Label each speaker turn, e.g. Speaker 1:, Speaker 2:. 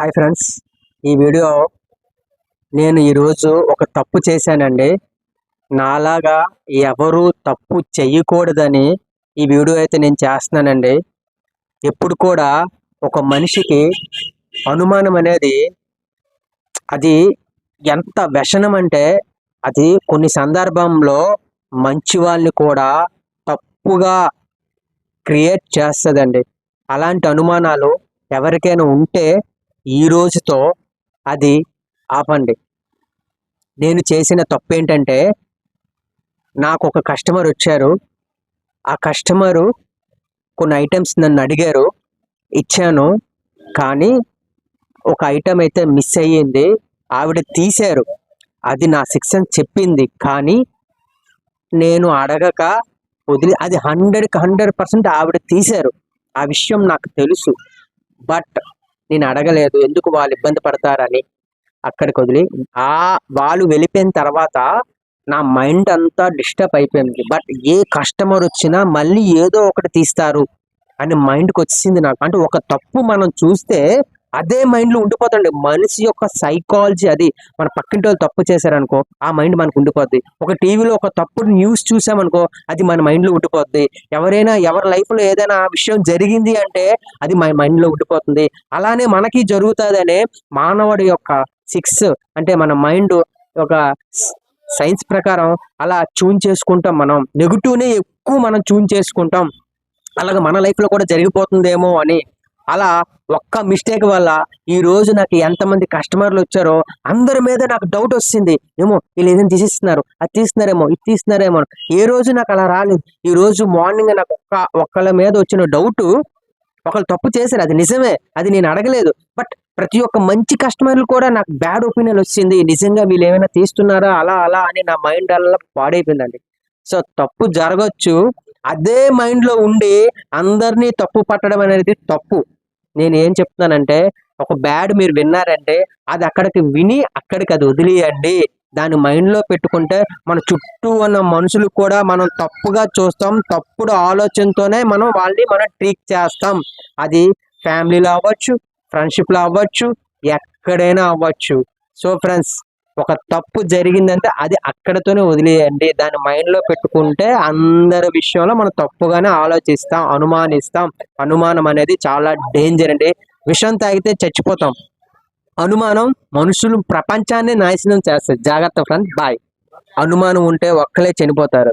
Speaker 1: Hi friends. ఈ video నేను ఈరోజు ఒక తప్పు చేశానండి. నాలాగా ఎవరు తప్పు చెయ్యకూడదని ఈ వీడియో అయితే నేను చేస్తున్నానండి. ఎప్పుడు కూడా ఒక మనిషికి అనుమానం అనేది అది ఎంత వ్యసనం అంటే అది కొన్ని సందర్భంలో మంచి వాళ్ళని కూడా తప్పుగా క్రియేట్ చేస్తుందండి. అలాంటి అనుమానాలు ఎవరికైనా ఉంటే ఈ రోజుతో అది ఆపండి. నేను చేసిన తప్పు ఏంటంటే నాకు ఒక కస్టమర్ వచ్చారు. ఆ కస్టమరు కొన్ని ఐటమ్స్ నన్ను అడిగారు ఇచ్చాను. కానీ ఒక ఐటమ్ అయితే మిస్ అయ్యింది. ఆవిడ తీశారు. అది నా శిక్షణ చెప్పింది. కానీ నేను అడగక వదిలి అది హండ్రెడ్కి హండ్రెడ్ పర్సెంట్ ఆవిడ తీశారు. ఆ విషయం నాకు తెలుసు. బట్ నేను అడగలేదు ఎందుకు వాళ్ళు ఇబ్బంది పడతారని అక్కడికి వదిలి ఆ వాళ్ళు వెళ్ళిపోయిన తర్వాత నా మైండ్ అంతా డిస్టర్బ్ అయిపోయింది. బట్ ఏ కస్టమర్ వచ్చినా మళ్ళీ ఏదో ఒకటి తీస్తారు అని మైండ్కి వచ్చింది నాకు. అంటే ఒక తప్పు మనం చూస్తే అదే మైండ్లో ఉండిపోతుంది మనిషి యొక్క సైకాలజీ అది. మన పక్కింటి వాళ్ళు తప్పు చేశారనుకో ఆ మైండ్ మనకు ఉండిపోద్ది. ఒక టీవీలో ఒక తప్పుడు న్యూస్ చూసామనుకో అది మన మైండ్లో ఉండిపోద్ది. ఎవరైనా ఎవరి లైఫ్లో ఏదైనా విషయం జరిగింది అంటే అది మన మైండ్లో ఉండిపోతుంది. అలానే మనకి జరుగుతుందనే మానవుడి యొక్క సిక్స్ అంటే మన మైండ్ ఒక సైన్స్ ప్రకారం అలా చూన్ చేసుకుంటాం మనం. నెగిటివ్నే ఎక్కువ మనం చూన్ చేసుకుంటాం. అలాగే మన లైఫ్లో కూడా జరిగిపోతుందేమో అని అలా ఒక్క మిస్టేక్ వల్ల ఈ రోజు నాకు ఎంతమంది కస్టమర్లు వచ్చారో అందరి మీద నాకు డౌట్ వస్తుంది. ఏమో వీళ్ళు ఏదైనా తీసిస్తున్నారు అది తీస్తున్నారేమో ఇది తీస్తున్నారేమో ఏ రోజు నాకు అలా రాలేదు. ఈ రోజు మార్నింగ్ నాకు ఒక్క ఒక్కళ్ళ మీద వచ్చిన డౌట్ ఒకళ్ళు తప్పు చేశారు. అది నిజమే. అది నేను అడగలేదు. బట్ ప్రతి ఒక్క మంచి కస్టమర్లు కూడా నాకు బ్యాడ్ ఒపీనియన్ వచ్చింది. నిజంగా వీళ్ళు ఏమైనా తీస్తున్నారా? అలా అలా అని నా మైండ్ అలా పాడైపోయిందండి. సో తప్పు జరగచ్చు. అదే మైండ్లో ఉండి అందరినీ తప్పు పట్టడం అనేది తప్పు. నేను ఏం చెప్తున్నానంటే ఒక బ్యాడ్ మీరు విన్నారంటే అది అక్కడికి విని అక్కడికి అది వదిలేయండి. దాని మైండ్లో పెట్టుకుంటే మన చుట్టూ ఉన్న మనుషులు కూడా మనం తప్పుగా చూస్తాం తప్పుడు ఆలోచనతోనే మనం వాళ్ళని మనం ట్రీట్ చేస్తాం. అది ఫ్యామిలీలో అవ్వచ్చు ఫ్రెండ్షిప్లో అవ్వచ్చు ఎక్కడైనా అవ్వచ్చు. సో ఫ్రెండ్స్ ఒక తప్పు జరిగిందంటే అది అక్కడతోనే వదిలేయండి. దాన్ని మైండ్లో పెట్టుకుంటే అందరి విషయంలో మనం తప్పుగానే ఆలోచిస్తాం అనుమానిస్తాం. అనుమానం అనేది చాలా డేంజర్ అండి. విషం తాగితే చచ్చిపోతాం. అనుమానం మనుషులు ప్రపంచాన్ని నాశనం చేస్తుంది. జాగ్రత్త ఫ్రెండ్ బాయ్. అనుమానం ఉంటే ఒక్కలే చనిపోతారు.